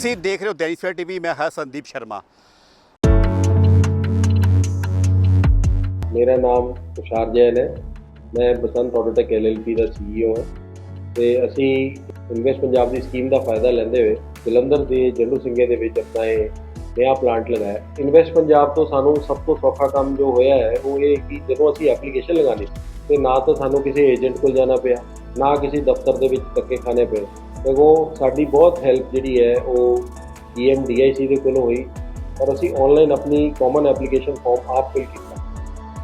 ਤੁਸੀਂ ਦੇਖ ਰਹੇ ਹੋ ਦੈਨਿਕ ਸਵੇਰਾ ਟੀਵੀ, ਮੈਂ ਹਾਂ ਸੰਦੀਪ ਸ਼ਰਮਾ। ਮੇਰਾ ਨਾਮ ਤੁਸ਼ਾਰ ਜੈਨ ਹੈ। ਮੈਂ ਬਸੰਤ ਆਟੋਟੈਕ ਐਲਐਲਪੀ ਦਾ ਸੀਈਓ ਹਾਂ। ਤੇ ਅਸੀਂ ਇਨਵੈਸਟ ਪੰਜਾਬ ਦੀ ਸਕੀਮ ਦਾ ਫਾਇਦਾ ਲੈਂਦੇ ਹੋਏ ਜਲੰਧਰ ਦੇ ਜੰਡੂ ਸਿੰਘੇ ਦੇ ਵਿੱਚ ਆਪਣਾ ਇਹ ਨਵਾਂ ਪਲਾਂਟ ਲਗਾਇਆ। ਇਨਵੈਸਟ ਪੰਜਾਬ ਤੋਂ ਸਾਨੂੰ ਸਭ ਤੋਂ ਸੌਖਾ ਕੰਮ ਜੋ ਹੋਇਆ ਹੈ, ਉਹ ਇਹ ਕਿ ਜਦੋਂ ਅਸੀਂ ਐਪਲੀਕੇਸ਼ਨ ਲਗਾਣੀ ਤੇ ਨਾ ਤਾਂ ਸਾਨੂੰ ਕਿਸੇ ਏਜੰਟ ਕੋਲ ਜਾਣਾ ਪਿਆ, ਨਾ ਕਿਸੇ ਦਫ਼ਤਰ ਦੇ ਵਿੱਚ ਧੱਕੇ ਖਾਣੇ ਪਏ। ਦੇਖੋ, ਸਾਡੀ ਬਹੁਤ ਹੈਲਪ ਜਿਹੜੀ ਹੈ, ਉਹ ਈਐਮਡੀਆਈਸੀ ਦੇ ਕੋਲੋਂ ਹੋਈ ਔਰ ਅਸੀਂ ਆਨਲਾਈਨ ਆਪਣੀ ਕਾਮਨ ਐਪਲੀਕੇਸ਼ਨ ਫਾਰਮ ਆਪ ਫਿਲ ਕੀਤਾ।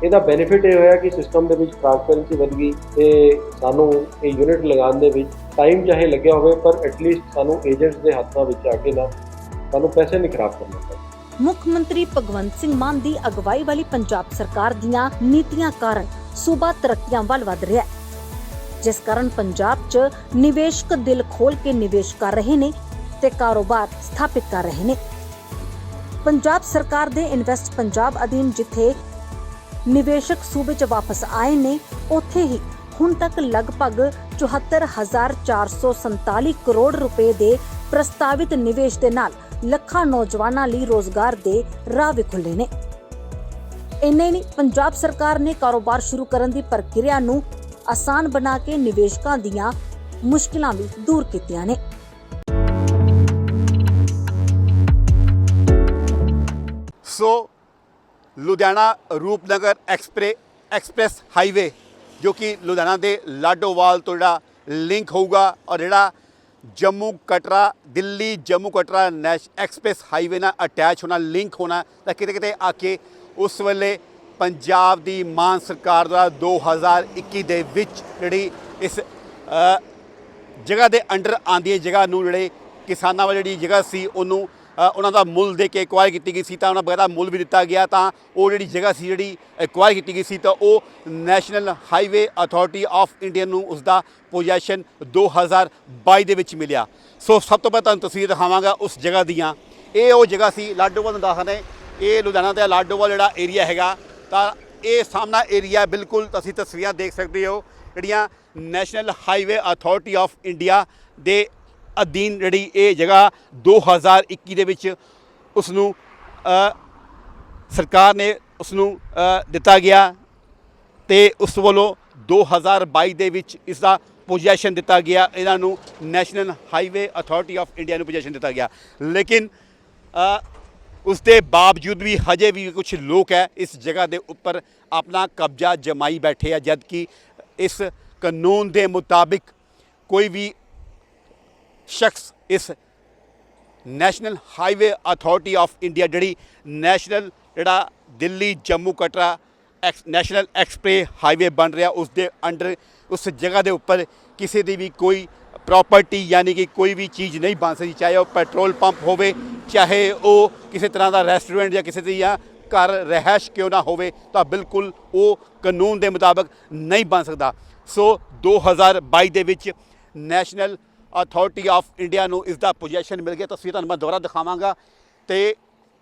ਇਹਦਾ ਬੈਨੀਫਿਟ ਇਹ ਹੋਇਆ ਕਿ ਸਿਸਟਮ ਦੇ ਵਿੱਚ ਟ੍ਰਾਂਸਪੇਰੈਂਸੀ ਵਧ ਗਈ ਤੇ ਸਾਨੂੰ ਇਹ ਯੂਨਿਟ ਲਗਾਉਣ ਦੇ ਵਿੱਚ ਟਾਈਮ ਚਾਹੇ ਲੱਗਿਆ ਹੋਵੇ, ਪਰ ਐਟਲੀਸਟ ਸਾਨੂੰ ਏਜੰਟਸ ਦੇ ਹੱਥਾਂ ਵਿੱਚ ਆ ਕੇ ਨਾ ਸਾਨੂੰ ਪੈਸੇ ਨਹੀਂ ਖਰਾਬ ਕਰਨੇ ਪਏ। ਮੁੱਖ ਮੰਤਰੀ ਭਗਵੰਤ ਸਿੰਘ ਮਾਨ ਦੀ ਅਗਵਾਈ ਵਾਲੀ ਪੰਜਾਬ ਸਰਕਾਰ ਦੀਆਂ ਨੀਤੀਆਂ ਕਾਰਨ ਸੂਬਾ ਤਰੱਕੀਆਂ ਵੱਲ ਵਧ ਰਿਹਾ ਹੈ। ਜਿਸ ਕਾਰਨ ਪੰਜਾਬ 'ਚ ਨਿਵੇਸ਼ਕ ਦਿਲ ਖੋਲ ਕੇ ਨਿਵੇਸ਼ ਕਰ ਰਹੇ ਨੇ ਤੇ ਕਾਰੋਬਾਰ ਸਥਾਪਿਤ ਕਰ ਰਹੇ ਨੇ। ਪੰਜਾਬ ਸਰਕਾਰ ਦੇ ਇਨਵੈਸਟ ਪੰਜਾਬ ਅਧੀਨ ਜਿੱਥੇ ਨਿਵੇਸ਼ਕ ਸੂਬੇ 'ਚ ਵਾਪਸ ਆਏ ਨੇ, ਉੱਥੇ ਹੀ ਹੁਣ ਤੱਕ ਲਗਭਗ 74447 ਕਰੋੜ ਰੁਪਏ ਦੇ ਪ੍ਰਸਤਾਵਿਤ ਨਿਵੇਸ਼ ਦੇ ਨਾਲ ਲੱਖਾਂ ਨੌਜਵਾਨਾਂ ਲਈ ਰੋਜ਼ਗਾਰ ਦੇ ਰਾਹ ਵੀ ਖੁੱਲੇ ਨੇ। ਇੰਨੇ ਨਹੀਂ, ਪੰਜਾਬ ਸਰਕਾਰ ਨੇ ਕਾਰੋਬਾਰ ਸ਼ੁਰੂ ਕਰਨ ਦੀ ਪ੍ਰਕਿਰਿਆ ਨੂੰ ਆਸਾਨ ਬਣਾ ਕੇ ਨਿਵੇਸ਼ਕਾਂ ਦੀਆਂ ਮੁਸ਼ਕਿਲਾਂ ਵੀ ਦੂਰ ਕੀਤੀਆਂ ਨੇ। So, Ludhiana Rupnagar express, express highway, ਜੋ ਕਿ ਲੁਧਿਆਣਾ ਦੇ ਲਾਡੋਵਾਲ ਤੋਂ ਜਿਹੜਾ ਲਿੰਕ ਹੋਊਗਾ ਔਰ ਜਿਹੜਾ Jammu Katra, Delhi Jammu Katra national, express highway ਨਾਲ ਅਟੈਚ ਹੋਣਾ, ਲਿੰਕ ਹੋਣਾ, ਤਾਂ ਕਿਤੇ ਕਿਤੇ ਆ ਕੇ ਉਸ ਵੇਲੇ ਪੰਜਾਬ ਦੀ ਮਾਨ ਸਰਕਾਰ ਦੁਆਰਾ 2021 ਦੇ ਵਿੱਚ ਜਿਹੜੀ ਇਸ ਜਗ੍ਹਾ ਦੇ ਅੰਡਰ ਆਂਦੀ ਹੈ, ਜਗ੍ਹਾ ਨੂੰ ਜਿਹੜੇ ਕਿਸਾਨਾਂ ਵਾਲੀ ਜਿਹੜੀ ਜਗ੍ਹਾ ਸੀ, ਉਹਨੂੰ ਉਹਨਾਂ ਦਾ ਮੁੱਲ ਦੇ ਕੇ ਐਕਵਾਇਰ ਕੀਤੀ ਗਈ ਸੀ, ਤਾਂ ਉਹਨਾਂ ਬਗੈਰਾ ਮੁੱਲ ਵੀ ਦਿੱਤਾ ਗਿਆ, ਤਾਂ ਉਹ ਜਿਹੜੀ ਜਗ੍ਹਾ ਸੀ, ਜਿਹੜੀ ਐਕਵਾਇਰ ਕੀਤੀ ਗਈ ਸੀ, ਤਾਂ ਉਹ National Highway Authority of India ਨੂੰ ਉਸ ਦਾ ਪੋਜੀਸ਼ਨ 2022 ਦੇ ਵਿੱਚ ਮਿਲਿਆ। ਸੋ ਸਭ ਤੋਂ ਪਹਿਲਾਂ ਤੁਹਾਨੂੰ ਤਸਵੀਰ ਦਿਖਾਵਾਂਗਾ ਉਸ ਜਗ੍ਹਾ ਦੀਆਂ। ਇਹ ਉਹ ਜਗ੍ਹਾ ਸੀ, ਲਾਡੋਵਾਲ ਨੂੰ ਦੱਸਦੇ ਇਹ ਲੁਧਿਆਣਾ 'ਤੇ ਲਾਡੋਵਾਲ ਜਿਹੜਾ ਏਰੀਆ ਹੈਗਾ ਤਾਂ ਇਹ ਸਾਹਮਣਾ ਏਰੀਆ ਬਿਲਕੁਲ ਤੁਸੀਂ ਤਸਵੀਰਾਂ ਦੇਖ ਸਕਦੇ ਹੋ, ਜਿਹੜੀਆਂ National Highway Authority of India ਦੇ ਅਧੀਨ ਜਿਹੜੀ ਇਹ ਜਗ੍ਹਾ 2021 ਦੇ ਵਿੱਚ ਉਸ ਨੂੰ ਸਰਕਾਰ ਨੇ ਉਸ ਨੂੰ ਦਿੱਤਾ ਗਿਆ ਤੇ ਉਸ ਵੱਲੋਂ 2022 ਦੇ ਵਿੱਚ ਇਸ ਦਾ ਪੋਜੀਸ਼ਨ ਦਿੱਤਾ ਗਿਆ, ਇਹਨਾਂ ਨੂੰ National Highway Authority of India ਨੂੰ ਪੋਜੀਸ਼ਨ ਦਿੱਤਾ ਗਿਆ। ਲੇਕਿਨ ਉਸ ਦੇ ਬਾਵਜੂਦ ਵੀ ਹਜੇ ਵੀ ਕੁਝ ਲੋਕ ਹੈ ਇਸ ਜਗ੍ਹਾ ਦੇ ਉੱਪਰ ਆਪਣਾ ਕਬਜ਼ਾ ਜਮਾਈ ਬੈਠੇ ਆ ਜਦ ਕਿ ਇਸ ਕਾਨੂੰਨ ਦੇ ਮੁਤਾਬਿਕ ਕੋਈ ਵੀ ਸ਼ਖਸ ਇਸ National Highway Authority of India ਜਿਹੜੀ ਨੈਸ਼ਨਲ ਜਿਹੜਾ Delhi, Jammu Katra ex, national express highway ਬਣ ਰਿਹਾ ਉਸ ਦੇ ਅੰਡਰ, ਉਸ ਜਗ੍ਹਾ ਦੇ ਉੱਪਰ ਕਿਸੇ ਦੀ ਵੀ ਕੋਈ ਪ੍ਰਾਪਰਟੀ ਯਾਨੀ ਕਿ ਕੋਈ ਵੀ ਚੀਜ਼ ਨਹੀਂ ਬਣ ਸਕਦੀ, ਚਾਹੇ ਉਹ ਪੈਟਰੋਲ ਪੰਪ ਹੋਵੇ, ਚਾਹੇ ਉਹ ਕਿਸੇ ਤਰ੍ਹਾਂ ਦਾ ਰੈਸਟੋਰੈਂਟ ਜਾਂ ਕਿਸੇ ਦੀ ਜਾਂ ਘਰ ਰਹਿائش ਕਿਉਂ ਨਾ ਹੋਵੇ, ਤਾਂ ਬਿਲਕੁਲ ਉਹ ਕਾਨੂੰਨ ਦੇ ਮੁਤਾਬਕ ਨਹੀਂ ਬਣ ਸਕਦਾ। ਸੋ 2022 ਦੇ ਵਿੱਚ ਨੈਸ਼ਨਲ ਅਥਾਰਟੀ ਆਫ ਇੰਡੀਆ ਨੂੰ ਇਸ ਦਾ ਪੋਜੀਸ਼ਨ ਮਿਲ ਗਿਆ ਤਸਵੀਰ ਤੁਹਾਨੂੰ ਮੈਂ ਦੁਬਾਰਾ ਦਿਖਾਵਾਂਗਾ। ਤੇ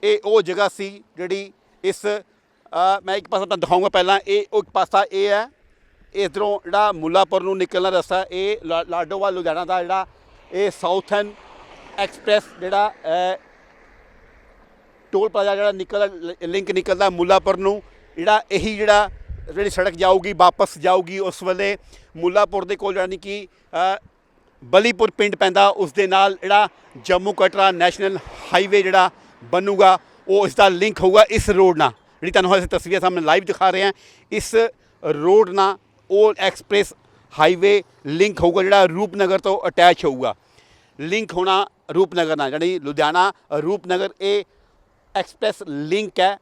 ਇਹ ਉਹ ਜਗ੍ਹਾ ਸੀ ਜਿਹੜੀ ਇਸ ਮੈਂ ਇੱਕ ਪਾਸਾ ਤਾਂ ਦਿਖਾਉਂਗਾ ਪਹਿਲਾਂ, ਇਹ ਉਹ ਇੱਕ ਪਾਸਾ ਇਹ ਹੈ। ਇਧਰੋਂ ਜਿਹੜਾ ਮੁੱਲਾਪੁਰ ਨੂੰ ਨਿਕਲਣਾ ਰਸਤਾ, ਇਹ ਲਾ- ਲਾਡੋਵਾਲ, ਲੁਧਿਆਣਾ ਦਾ ਜਿਹੜਾ ਇਹ ਸਾਊਥਨ ਐਕਸਪ੍ਰੈਸ ਜਿਹੜਾ ਟੋਲ ਪਲਾਜ਼ਾ ਜਿਹੜਾ ਨਿਕਲਦਾ ਲਿੰਕ ਨਿਕਲਦਾ ਮੁੱਲਾਪੁਰ ਨੂੰ, ਜਿਹੜਾ ਇਹੀ ਜਿਹੜਾ ਜਿਹੜੀ ਸੜਕ ਜਾਊਗੀ, ਵਾਪਸ ਜਾਊਗੀ ਉਸ ਵੇਲੇ ਮੁੱਲਾਪੁਰ ਦੇ ਕੋਲ ਯਾਨੀ ਕਿ ਬਲੀਪੁਰ ਪਿੰਡ ਪੈਂਦਾ, ਉਸ ਦੇ ਨਾਲ ਜਿਹੜਾ ਜੰਮੂ ਕਟਰਾ ਨੈਸ਼ਨਲ ਹਾਈਵੇ ਜਿਹੜਾ ਬਣੂਗਾ, ਉਹ ਇਸ ਦਾ ਲਿੰਕ ਹੋਊਗਾ ਇਸ ਰੋਡ ਨਾਲ। ਜਿਹੜੀ ਤੁਹਾਨੂੰ ਅਸੀਂ ਤਸਵੀਰਾਂ ਸਾਹਮਣੇ ਲਾਈਵ ਦਿਖਾ ਰਹੇ ਹਾਂ, ਇਸ ਰੋਡ ਨਾਲ ਉਹ ਐਕਸਪ੍ਰੈਸ ਹਾਈਵੇ ਲਿੰਕ ਹੋਊਗਾ, ਜਿਹੜਾ ਰੂਪਨਗਰ ਤੋਂ ਅਟੈਚ ਹੋਊਗਾ। ਲਿੰਕ ਹੋਣਾ ਰੂਪਨਗਰ ਨਾਲ ਜਿਹੜੀ ਲੁਧਿਆਣਾ, ਰੂਪਨਗਰ, ਇਹ ਐਕਸਪ੍ਰੈਸ ਲਿੰਕ ਹੈ,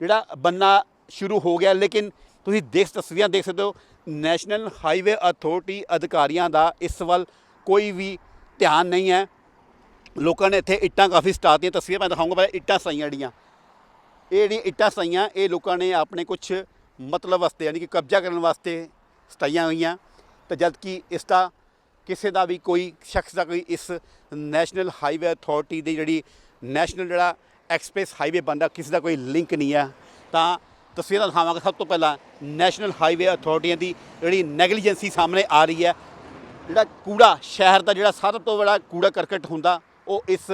ਜਿਹੜਾ ਬੰਨਾ ਸ਼ੁਰੂ ਹੋ ਗਿਆ। ਲੇਕਿਨ ਤੁਸੀਂ ਦੇਖ ਤਸਵੀਰਾਂ ਦੇਖ ਸਕਦੇ ਹੋ, ਨੈਸ਼ਨਲ ਹਾਈਵੇ ਅਥਾਰਟੀ ਅਧਿਕਾਰੀਆਂ ਦਾ ਇਸ ਵੱਲ ਕੋਈ ਵੀ ਧਿਆਨ ਨਹੀਂ ਹੈ। ਲੋਕਾਂ ਨੇ ਇੱਥੇ ਇੱਟਾਂ ਕਾਫੀ ਸਟਾਤੀਆਂ ਤਸਵੀਰਾਂ ਮੈਂ ਦਿਖਾਊਂਗਾ, ਪਹਿਲਾਂ ਇੱਟਾਂ ਸਾਈਆਂ ਜਿਹੜੀਆਂ। ਇਹ ਜਿਹੜੀਆਂ ਇੱਟਾਂ ਸਾਈਆਂ, ਇਹ ਲੋਕਾਂ ਨੇ ਆਪਣੇ ਕੁਝ ਮਤਲਬ ਵਾਸਤੇ, ਯਾਨੀ ਕਿ ਕਬਜ਼ਾ ਕਰਨ ਵਾਸਤੇ ਸਟਾਈਆਂ ਹੋਈਆਂ ਤੇ ਜਦ ਕਿ ਇਸ ਦਾ ਕਿਸੇ ਦਾ ਵੀ ਕੋਈ ਸ਼ਖਸ ਦਾ ਕੋਈ ਇਸ ਨੈਸ਼ਨਲ ਹਾਈਵੇ ਅਥਾਰਟੀ ਦੀ ਜਿਹੜੀ ਨੈਸ਼ਨਲ ਜਿਹੜਾ ਐਕਸਪ੍ਰੈਸ ਹਾਈਵੇ ਬਣਦਾ, ਕਿਸੇ ਦਾ ਕੋਈ ਲਿੰਕ ਨਹੀਂ ਹੈ ਤਾਂ ਤਸਵੀਰਾਂ ਦਿਖਾਵਾਂਗੇ ਸਭ ਤੋਂ ਪਹਿਲਾਂ ਨੈਸ਼ਨਲ ਹਾਈਵੇ ਅਥਾਰਟੀਆਂ ਦੀ ਜਿਹੜੀ ਨੈਗਲੀਜੈਂਸੀ ਸਾਹਮਣੇ ਆ ਰਹੀ ਹੈ। ਜਿਹੜਾ ਕੂੜਾ, ਸ਼ਹਿਰ ਦਾ ਜਿਹੜਾ ਸਭ ਤੋਂ ਬੜਾ ਕੂੜਾ ਕਰਕਟ ਹੁੰਦਾ, ਉਹ ਇਸ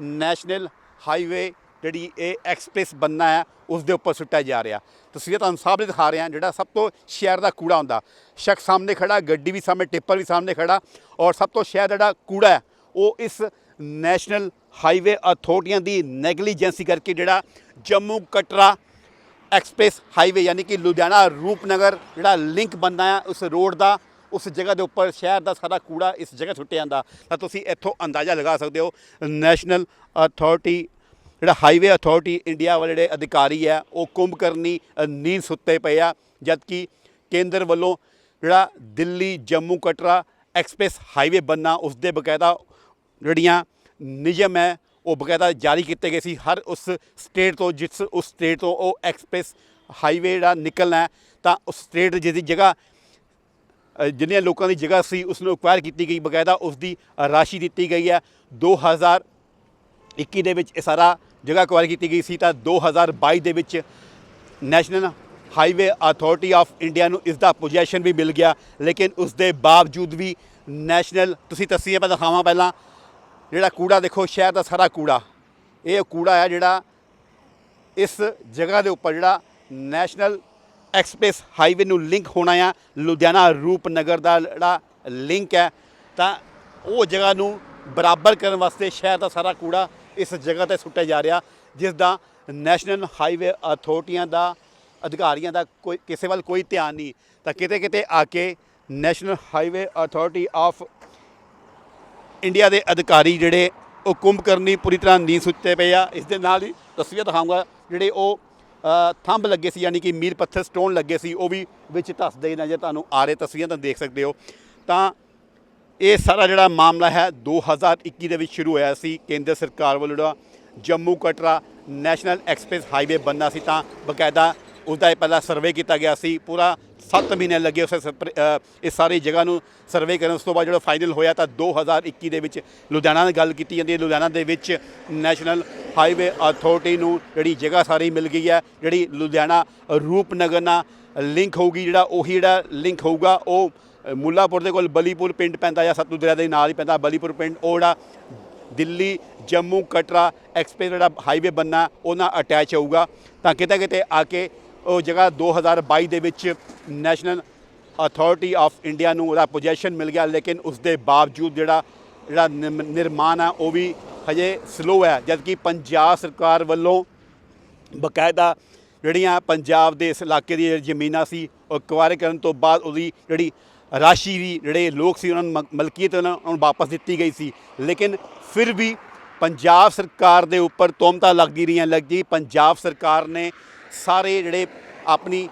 ਨੈਸ਼ਨਲ ਹਾਈਵੇ ਜਿਹੜੀ ਇਹ ਐਕਸਪ੍ਰੈਸ ਬੰਨਾ ਹੈ, ਉਸ ਦੇ ਉੱਪਰ ਸੁੱਟਿਆ ਜਾ ਰਿਹਾ। ਤਸਵੀਰ ਤੁਹਾਨੂੰ ਸਾਹਮਣੇ ਦਿਖਾ ਰਹੇ ਹਾਂ, ਜਿਹੜਾ ਸਭ ਤੋਂ ਸ਼ਹਿਰ ਦਾ ਕੂੜਾ ਹੁੰਦਾ। ਸ਼ਖਸ ਸਾਹਮਣੇ ਖੜਾ, ਗੱਡੀ ਵੀ ਸਾਹਮਣੇ, ਟਿੱਪਰ ਵੀ ਸਾਹਮਣੇ ਖੜਾ ਔਰ ਸਭ ਤੋਂ ਸ਼ਹਿਰ ਜਿਹੜਾ ਕੂੜਾ ਹੈ, ਉਹ ਇਸ ਨੈਸ਼ਨਲ ਹਾਈਵੇ ਅਥਾਰਟੀਆਂ ਦੀ ਨੈਗਲੀਜੈਂਸੀ ਕਰਕੇ ਜਿਹੜਾ ਜੰਮੂ ਕਟਰਾ ਐਕਸਪ੍ਰੈਸ ਹਾਈਵੇ ਯਾਨੀ ਕਿ ਲੁਧਿਆਣਾ ਰੂਪਨਗਰ ਜਿਹੜਾ ਲਿੰਕ ਬਣਦਾ ਹੈ, ਉਸ ਰੋਡ ਦਾ, ਉਸ ਜਗ੍ਹਾ ਦੇ ਉੱਪਰ ਸ਼ਹਿਰ ਦਾ ਸਾਰਾ ਕੂੜਾ ਇਸ ਜਗ੍ਹਾ ਸੁੱਟਿਆ ਜਾਂਦਾ। ਤਾਂ ਤੁਸੀਂ ਇੱਥੋਂ ਅੰਦਾਜ਼ਾ ਲਗਾ ਸਕਦੇ ਹੋ, ਨੈਸ਼ਨਲ ਅਥਾਰਟੀ ਜਿਹੜਾ ਹਾਈਵੇ ਅਥਾਰਟੀ ਇੰਡੀਆ ਵਾਲੇ ਜਿਹੜੇ ਅਧਿਕਾਰੀ ਹੈ ਉਹ ਕੁੰਭਕਰਨੀ ਅ, ਨੀਂਦ ਸੁੱਤੇ ਪਏ ਆ ਜਦਕਿ ਕੇਂਦਰ ਵੱਲੋਂ ਜਿਹੜਾ ਦਿੱਲੀ ਜੰਮੂ ਕਟਰਾ ਐਕਸਪ੍ਰੈਸ ਹਾਈਵੇ ਬੰਨਾ ਉਸ ਦੇ ਬਕਾਇਦਾ ਜਿਹੜੀਆਂ ਨਿਯਮ ਹੈ ਉਹ ਬਕਾਇਦਾ ਜਾਰੀ ਕੀਤੇ ਗਏ ਸੀ। ਹਰ ਉਸ ਸਟੇਟ ਤੋਂ ਜਿਸ ਉਸ ਸਟੇਟ ਤੋਂ ਉਹ ਐਕਸਪ੍ਰੈਸ ਹਾਈਵੇ ਜਿਹੜਾ ਨਿਕਲਣਾ ਤਾਂ ਉਸ ਸਟੇਟ ਜਿਹਦੀ ਜਗ੍ਹਾ ਅ, ਜਿੰਨੀਆਂ ਲੋਕਾਂ ਦੀ ਜਗ੍ਹਾ ਸੀ ਉਸ ਨੂੰ ਐਕਵਾਇਰ ਕੀਤੀ ਗਈ ਬਕਾਇਦਾ ਉਸ ਦੀ ਰਾਸ਼ੀ ਦਿੱਤੀ ਗਈ ਹੈ। 2021 ਦੇ ਵਿੱਚ ਇਹ ਸਾਰਾ ਜਗ੍ਹਾ ਐਕਵਾਇਰ ਕੀਤੀ ਗਈ ਸੀ ਤਾਂ 2022 ਦੇ ਵਿੱਚ National Highway Authority of India ਨੂੰ ਇਸ ਦਾ ਪੋਜੀਸ਼ਨ ਵੀ ਮਿਲ ਗਿਆ, ਲੇਕਿਨ ਉਸ ਦੇ ਬਾਵਜੂਦ ਵੀ ਨੈਸ਼ਨਲ, ਤੁਸੀਂ ਤਸਵੀਰਾਂ ਮੈਂ ਦਿਖਾਵਾਂ ਪਹਿਲਾਂ, ਜਿਹੜਾ ਕੂੜਾ ਦੇਖੋ, ਸ਼ਹਿਰ ਦਾ ਸਾਰਾ ਕੂੜਾ, ਇਹ ਕੂੜਾ ਹੈ ਜਿਹੜਾ ਇਸ ਜਗ੍ਹਾ ਦੇ ਉੱਪਰ ਜਿਹੜਾ ਨੈਸ਼ਨਲ ਐਕਸਪ੍ਰੈਸ ਹਾਈਵੇ ਨੂੰ ਲਿੰਕ ਹੋਣਾ ਆ, ਲੁਧਿਆਣਾ ਰੂਪਨਗਰ ਦਾ ਜਿਹੜਾ ਲਿੰਕ ਹੈ, ਤਾਂ ਉਹ ਜਗ੍ਹਾ ਨੂੰ ਬਰਾਬਰ ਕਰਨ ਵਾਸਤੇ ਸ਼ਹਿਰ ਦਾ ਸਾਰਾ ਕੂੜਾ ਇਸ ਜਗ੍ਹਾ ਤੇ ਸੁੱਟਿਆ ਜਾ ਰਿਹਾ ਜਿਸ ਦਾ ਨੈਸ਼ਨਲ ਹਾਈਵੇ ਅਥਾਰਟੀਆਂ ਦਾ ਅਧਿਕਾਰੀਆਂ ਦਾ ਕੋਈ ਕਿਸੇ ਵੱਲ ਕੋਈ ਧਿਆਨ ਨਹੀਂ। ਤਾਂ ਕਿਤੇ ਕਿਤੇ ਆ ਕੇ National Highway Authority of India ਦੇ ਅਧਿਕਾਰੀ ਜਿਹੜੇ ਉਹ ਕੁੰਭਕਰਨੀ ਪੂਰੀ ਤਰ੍ਹਾਂ ਨੀਂਦ ਸੁੱਤੇ ਪਏ ਆ। ਇਸ ਦੇ ਨਾਲ ਹੀ ਤਸਵੀਰ ਦਿਖਾਊਂਗਾ ਜਿਹੜੇ ਉਹ ਅ, ਥੰਬ ਲੱਗੇ ਸੀ ਯਾਨੀ ਕਿ ਮੀਰ ਪੱਥਰ ਸਟੋਨ ਲੱਗੇ ਸੀ ਉਹ ਵੀ ਵਿੱਚ ਧੱਸਦੇ ਨਜ਼ਰ ਤੁਹਾਨੂੰ ਆ ਰਹੇ ਤਸਵੀਰਾਂ ਤਾਂ ਦੇਖ ਸਕਦੇ ਹੋ। ਤਾਂ ਇਹ ਸਾਰਾ ਜਿਹੜਾ ਮਾਮਲਾ ਹੈ 2021 ਦੇ ਵਿੱਚ ਸ਼ੁਰੂ ਹੋਇਆ ਸੀ। ਕੇਂਦਰ ਸਰਕਾਰ ਵੱਲੋਂ ਜਿਹੜਾ Jammu Katra national express highway ਬੰਨਾ ਸੀ ਤਾਂ ਬਕਾਇਦਾ ਉਸ ਦਾ ਇਹ ਪਹਿਲਾਂ ਸਰਵੇ ਕੀਤਾ ਗਿਆ ਸੀ। ਪੂਰਾ 7 ਮਹੀਨੇ ਲੱਗੇ ਉਸ ਸਪਰ- ਇਸ ਸਾਰੀ ਜਗ੍ਹਾ ਨੂੰ ਸਰਵੇ ਕਰਨ। ਉਸ ਤੋਂ ਬਾਅਦ ਜਿਹੜਾ ਫਾਈਨਲ ਹੋਇਆ ਤਾਂ 2021 ਦੇ ਵਿੱਚ ਲੁਧਿਆਣਾ ਦੀ ਗੱਲ ਕੀਤੀ ਜਾਂਦੀ ਹੈ। ਲੁਧਿਆਣਾ ਦੇ ਵਿੱਚ ਨੈਸ਼ਨਲ ਹਾਈਵੇ ਅਥਾਰਟੀ ਨੂੰ ਜਿਹੜੀ ਜਗ੍ਹਾ ਸਾਰੀ ਮਿਲ ਗਈ ਹੈ, ਜਿਹੜੀ ਲੁਧਿਆਣਾ ਰੂਪਨਗਰ ਨਾਲ ਲਿੰਕ ਹੋਊਗੀ, ਜਿਹੜਾ ਉਹੀ ਜਿਹੜਾ ਲਿੰਕ ਹੋਊਗਾ, ਉਹ ਮੁੱਲਾਪੁਰ ਦੇ ਕੋਲ ਬਲੀਪੁਰ ਪਿੰਡ ਪੈਂਦਾ ਜਾਂ ਸਤਲੁਜ ਦਰਿਆ ਦੇ ਨਾਲ ਹੀ ਪੈਂਦਾ ਬਲੀਪੁਰ ਪਿੰਡ, ਉਹ ਜਿਹੜਾ ਦਿੱਲੀ, ਜੰਮੂ, ਕਟਰਾ ਐਕਸਪ੍ਰੈਸ ਜਿਹੜਾ ਹਾਈਵੇ ਬੰਨਾ, ਉਹਨਾਂ ਅਟੈਚ ਹੋਊਗਾ। ਤਾਂ ਕਿਤੇ ਕਿਤੇ ਆ ਕੇ ਉਹ ਜਗ੍ਹਾ 2022 ਦੇ ਵਿੱਚ ਨੈਸ਼ਨਲ ਅਥਾਰਟੀ ਆਫ ਇੰਡੀਆ ਨੂੰ ਉਹਦਾ ਪੋਜੀਸ਼ਨ ਮਿਲ ਗਿਆ, ਲੇਕਿਨ ਉਸ ਦੇ ਬਾਵਜੂਦ ਜਿਹੜਾ ਜਿਹੜਾ ਨਿਰਮ- ਨਿਰਮਾਣ ਆ, ਉਹ ਵੀ ਹਜੇ ਸਲੋ ਹੈ। ਜਦਕਿ ਪੰਜਾਬ ਸਰਕਾਰ ਵੱਲੋਂ ਬਕਾਇਦਾ ਜਿਹੜੀਆਂ ਪੰਜਾਬ ਦੇ ਇਸ ਇਲਾਕੇ ਦੀ ਜ਼ਮੀਨਾਂ ਸੀ, ਉਹ ਐਕਵਾਇਰ ਕਰਨ ਤੋਂ ਬਾਅਦ ਉਹਦੀ ਜਿਹੜੀ ਰਾਸ਼ੀ ਵੀ ਜਿਹੜੇ ਲੋਕ ਸੀ ਉਹਨਾਂ ਨੂੰ ਮ- ਮਲਕੀਅਤ ਉਹਨਾਂ ਨੂੰ ਵਾਪਸ ਦਿੱਤੀ ਗਈ ਸੀ। ਲੇਕਿਨ ਫਿਰ ਵੀ ਪੰਜਾਬ ਸਰਕਾਰ ਦੇ ਉੱਪਰ ਤੋਮਤਾ ਲੱਗਦੀ ਰਹੀਆਂ ਲੱਗਦੀ ਪੰਜਾਬ ਸਰਕਾਰ ਨੇ ਸਾਰੇ ਜਿਹੜੇ ਆਪਣੀ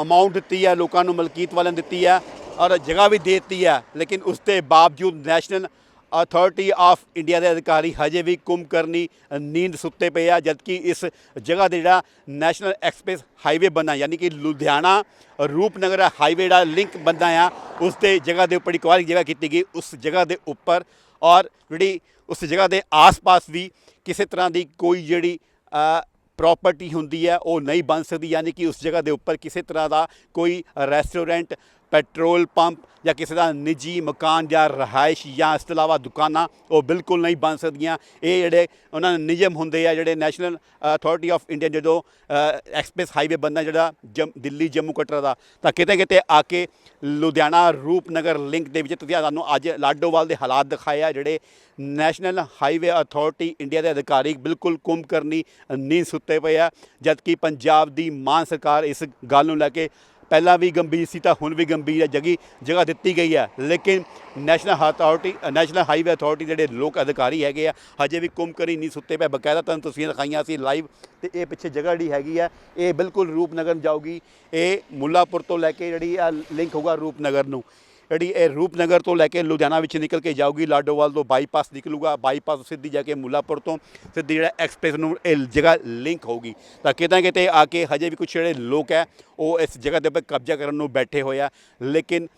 ਅਮਾਉਂਟ ਦਿੱਤੀ ਹੈ ਲੋਕਾਂ ਨੂੰ ਮਲਕੀਅਤ ਵਾਲਿਆਂ ਨੂੰ ਦਿੱਤੀ ਹੈ ਔਰ ਜਗ੍ਹਾ ਵੀ ਦੇ ਦਿੱਤੀ ਹੈ ਲੇਕਿਨ ਉਸ ਦੇ ਬਾਵਜੂਦ ਨੈਸ਼ਨਲ ਅਥਾਰਟੀ ਆਫ ਇੰਡੀਆ ਦੇ ਅਧਿਕਾਰੀ ਹਜੇ ਵੀ ਕੁੰਭਕਰਨੀ ਨੀਂਦ ਸੁੱਤੇ ਪਏ ਆ ਜਦਕਿ ਇਸ ਜਗ੍ਹਾ ਦੇ ਜਿਹੜਾ ਨੈਸ਼ਨਲ ਐਕਸਪ੍ਰੈਸ ਹਾਈਵੇ ਬਣਾ ਯਾਨੀ ਕਿ ਲੁਧਿਆਣਾ ਰੂਪਨਗਰ ਹਾਈਵੇ ਜਿਹੜਾ ਲਿੰਕ ਬਣਦਾ ਆ ਉਸ ਤੇ ਜਗ੍ਹਾ ਦੇ ਉੱਪਰ ਇੱਕ ਵਾਰ ਜਗ੍ਹਾ ਕੀਤੀ ਗਈ ਉਸ ਜਗ੍ਹਾ ਦੇ ਉੱਪਰ ਔਰ ਜਿਹੜੀ ਉਸ ਜਗ੍ਹਾ ਦੇ ਆਸ-ਪਾਸ ਵੀ ਕਿਸੇ ਤਰ੍ਹਾਂ ਦੀ ਕੋਈ ਜਿਹੜੀ ਅ, ਪ੍ਰਾਪਰਟੀ ਹੁੰਦੀ ਹੈ ਉਹ ਨਹੀਂ ਬਣ ਸਕਦੀ ਯਾਨੀ ਕਿ ਉਸ ਜਗ੍ਹਾ ਦੇ ਉੱਪਰ ਕਿਸੇ ਤਰ੍ਹਾਂ ਦਾ ਕੋਈ ਰੈਸਟੋਰੈਂਟ ਪੈਟਰੋਲ ਪੰਪ ਜਾਂ ਕਿਸੇ ਦਾ ਨਿੱਜੀ ਮਕਾਨ ਜਾਂ ਰਹਾਇਸ਼ ਜਾਂ ਇਸ ਤੋਂ ਇਲਾਵਾ ਦੁਕਾਨਾਂ, ਉਹ ਬਿਲਕੁਲ ਨਹੀਂ ਬਣ ਸਕਦੀਆਂ। ਇਹ ਜਿਹੜੇ ਉਹਨਾਂ ਦੇ ਨਿਯਮ ਹੁੰਦੇ ਆ, ਜਿਹੜੇ ਨੈਸ਼ਨਲ ਅਥਾਰਟੀ ਆਫ ਇੰਡੀਆ ਜਦੋਂ ਐਕਸਪ੍ਰੈਸ ਹਾਈਵੇ ਬਣਦਾ ਜਿਹੜਾ ਜੰਮ, ਦਿੱਲੀ, ਜੰਮੂ ਕਟਰਾ ਦਾ, ਤਾਂ ਕਿਤੇ ਕਿਤੇ ਆ ਕੇ ਲੁਧਿਆਣਾ ਰੂਪਨਗਰ ਲਿੰਕ ਦੇ ਵਿੱਚ ਤੁਸੀਂ ਤੁਹਾਨੂੰ ਅੱਜ ਲਾਡੋਵਾਲ ਦੇ ਹਾਲਾਤ ਦਿਖਾਏ ਆ, ਜਿਹੜੇ ਨੈਸ਼ਨਲ ਹਾਈਵੇ ਅਥਾਰਟੀ ਇੰਡੀਆ ਦੇ ਅਧਿਕਾਰੀ ਬਿਲਕੁਲ ਕੁੰਭ ਕਰਨੀ ਨੀਂਦ ਸੁੱਤੇ ਪਏ ਆ, ਜਦਕਿ ਪੰਜਾਬ ਦੀ ਮਾਨ ਸਰਕਾਰ ਇਸ ਗੱਲ ਨੂੰ ਲੈ ਕੇ ਪਹਿਲਾਂ ਵੀ ਗੰਭੀਰ ਸੀ ਤਾਂ ਹੁਣ ਵੀ ਗੰਭੀਰ ਹੈ, ਜਗੀ ਜਗ੍ਹਾ ਦਿੱਤੀ ਗਈ ਹੈ। ਲੇਕਿਨ national authority national highway authority ਜਿਹੜੇ ਲੋਕ ਅਧਿਕਾਰੀ ਹੈਗੇ ਆ, ਹਜੇ ਵੀ ਕੁੰਭ ਕਰੀ ਨਹੀਂ ਸੁੱਤੇ ਪਏ। ਬਕਾਇਦਾ ਤੁਹਾਨੂੰ ਤਸਵੀਰਾਂ ਦਿਖਾਈਆਂ ਸੀ ਲਾਈਵ ਤੇ ਇਹ ਪਿੱਛੇ ਜਗ੍ਹਾ ਜਿਹੜੀ ਹੈਗੀ ਆ, ਇਹ ਬਿਲਕੁਲ ਰੂਪਨਗਰ ਜਾਊਗੀ। ਇਹ ਮੁੱਲਾਪੁਰ ਤੋਂ ਲੈ ਕੇ ਜਿਹੜੀ ਆ ਲਿੰਕ ਹੋਊਗਾ ਰੂਪਨਗਰ ਨੂੰ। ਜਿਹੜੀ ਇਹ ਰੂਪਨਗਰ ਤੋਂ ਲੈ ਕੇ ਲੁਧਿਆਣਾ ਵਿੱਚ ਨਿਕਲ ਕੇ ਜਾਊਗੀ, ਲਾਡੋਵਾਲ ਤੋਂ ਬਾਈਪਾਸ ਨਿਕਲੂਗਾ। ਬਾਈਪਾਸ ਸਿੱਧੀ ਜਾ ਕੇ ਮੁਲਾਪੁਰ ਤੋਂ ਸਿੱਧੀ ਜਿਹੜਾ ਐਕਸਪ੍ਰੈਸ ਨੂੰ ਇਹ ਜਗ੍ਹਾ ਲਿੰਕ ਹੋਊਗੀ। ਤਾਂ ਕਿਤੇ ਨਾ ਕਿਤੇ ਆ ਕੇ ਹਜੇ ਵੀ ਕੁਝ ਜਿਹੜੇ ਲੋਕ ਹੈ, ਉਹ ਇਸ ਜਗ੍ਹਾ ਦੇ ਉੱਪਰ ਕਬਜ਼ਾ ਕਰਨ ਨੂੰ ਬੈਠੇ ਹੋਏ ਆ। ਲੇਕਿਨ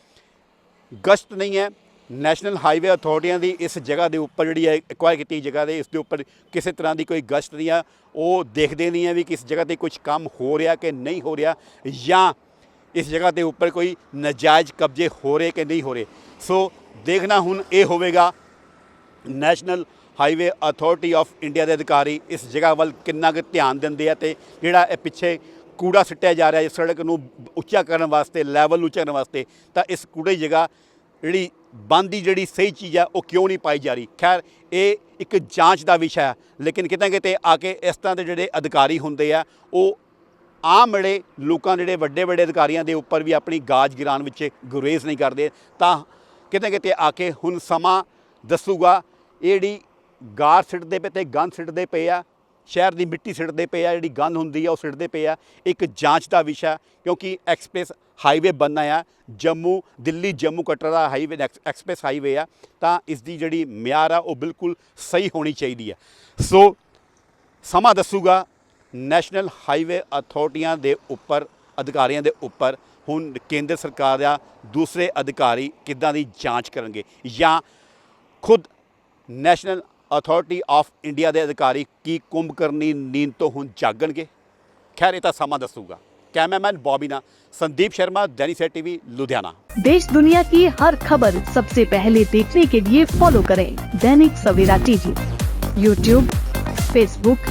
ਗਸ਼ਤ ਨਹੀਂ ਹੈ। ਨੈਸ਼ਨਲ ਹਾਈਵੇ ਅਥਾਰਟੀਆਂ ਦੀ ਇਸ ਜਗ੍ਹਾ ਦੇ ਉੱਪਰ ਜਿਹੜੀ ਹੈ ਐਕਵਾਇਰ ਕੀਤੀ ਜਗ੍ਹਾ ਦੇ ਇਸ ਦੇ ਉੱਪਰ ਕਿਸੇ ਤਰ੍ਹਾਂ ਦੀ ਕੋਈ ਗਸ਼ਤ ਨਹੀਂ ਆ। ਉਹ ਦੇਖਦੇ ਨਹੀਂ ਆ ਵੀ ਕਿਸ ਜਗ੍ਹਾ ਤੇ ਕੁਝ ਕੰਮ ਹੋ ਰਿਹਾ ਕਿ ਨਹੀਂ ਹੋ ਰਿਹਾ ਜਾਂ ਇਸ ਜਗ੍ਹਾ ਦੇ ਉੱਪਰ ਕੋਈ ਨਜਾਇਜ਼ ਕਬਜ਼ੇ ਹੋ ਰਹੇ ਕਿ ਨਹੀਂ ਹੋ ਰਹੇ। ਸੋ ਦੇਖਣਾ ਹੁਣ ਇਹ ਹੋਵੇਗਾ National Highway Authority of India ਦੇ ਅਧਿਕਾਰੀ ਇਸ ਜਗ੍ਹਾ ਵੱਲ ਕਿੰਨਾ ਕੁ ਧਿਆਨ ਦਿੰਦੇ ਆ ਤੇ ਜਿਹੜਾ ਇਹ ਪਿੱਛੇ ਕੂੜਾ ਸਿੱਟਿਆ ਜਾ ਰਿਹਾ, ਇਸ ਸੜਕ ਨੂੰ ਉੱਚਾ ਕਰਨ ਵਾਸਤੇ ਲੈਵਲ ਉੱਚਾ ਕਰਨ ਵਾਸਤੇ, ਤਾਂ ਇਸ ਕੂੜੇ ਦੀ ਜਗ੍ਹਾ ਜਿਹੜੀ ਬੰਦ ਦੀ ਜਿਹੜੀ ਸਹੀ ਚੀਜ਼ ਹੈ ਉਹ ਕਿਉਂ ਨਹੀਂ ਪਾਈ ਜਾ ਰਹੀ? ਖੈਰ, ਇਹ ਇੱਕ ਜਾਂਚ ਦਾ ਵਿਸ਼ਾ ਹੈ, ਲੇਕਿਨ ਕਿਤੇ ਨਾ ਕਿਤੇ ਆ ਕੇ ਇਸ ਤਰ੍ਹਾਂ ਦੇ ਜਿਹੜੇ ਅਧਿਕਾਰੀ ਹੁੰਦੇ ਆ, ਉਹ ਆਮ ਵੇਲੇ ਲੋਕਾਂ ਜਿਹੜੇ ਵੱਡੇ ਵੱਡੇ ਅਧਿਕਾਰੀਆਂ ਦੇ ਉੱਪਰ ਵੀ ਆਪਣੀ ਗਾਜ ਗਿਰਾਨ ਵਿੱਚ ਗੁਰੇਜ਼ ਨਹੀਂ ਕਰਦੇ, ਤਾਂ ਕਿਤੇ ਨਾ ਕਿਤੇ ਆ ਕੇ ਹੁਣ ਸਮਾਂ ਦੱਸੂਗਾ, ਇਹ ਜਿਹੜੀ ਗਾਰ ਸਿੱਟਦੇ ਪਏ ਤੇ ਗੰਦ ਸਿੱਟਦੇ ਪਏ ਆ, ਸ਼ਹਿਰ ਦੀ ਮਿੱਟੀ ਸਿੱਟਦੇ ਪਏ ਆ, ਜਿਹੜੀ ਗੰਦ ਹੁੰਦੀ ਆ ਉਹ ਸਿੱਟਦੇ ਪਏ ਆ, ਇੱਕ ਜਾਂਚ ਦਾ ਵਿਸ਼ਾ, ਕਿਉਂਕਿ ਐਕਸਪ੍ਰੈਸ ਹਾਈਵੇ ਬਣਨਾ ਆ, ਜੰਮੂ, ਦਿੱਲੀ ਜੰਮੂ ਕਟਰਾ ਦਾ ਹਾਈਵੇ ਐਕਸ- ਐਕਸਪ੍ਰੈਸ ਹਾਈਵੇ ਆ, ਤਾਂ ਇਸ ਦੀ ਜਿਹੜੀ ਮਿਆਰ ਆ ਉਹ ਬਿਲਕੁਲ ਸਹੀ ਹੋਣੀ ਚਾਹੀਦੀ ਆ। ਸੋ ਸਮਾਂ ਦੱਸੂਗਾ ਨੈਸ਼ਨਲ ਹਾਈਵੇ ਅਥਾਰਟੀਆਂ ਦੇ ਉੱਪਰ, ਅਧਿਕਾਰੀਆਂ ਦੇ ਉੱਪਰ ਹੁਣ ਕੇਂਦਰ ਸਰਕਾਰ ਦਾ ਦੂਸਰੇ ਅਧਿਕਾਰੀ ਕਿੱਦਾਂ ਦੀ ਜਾਂਚ ਕਰਨਗੇ? ਜਾਂ ਖੁਦ ਨੈਸ਼ਨਲ ਅਥਾਰਟੀ ਆਫ ਇੰਡੀਆ ਦੇ ਅਧਿਕਾਰੀ ਕੀ ਕੁੰਭ ਕਰਨੀ ਨੀਂਦ ਤੋਂ ਹੁਣ ਜਾਗਣਗੇ? ਖੈਰ, ਇਹ ਤਾਂ ਸਮਾਂ ਦੱਸੂਗਾ। कैमरामैन बॉबीना संदीप शर्मा दैनिक से टीवी लुधियाना देश दुनिया की हर खबर सबसे पहले देखने के लिए फॉलो करें Dainik Savera TV YouTube Facebook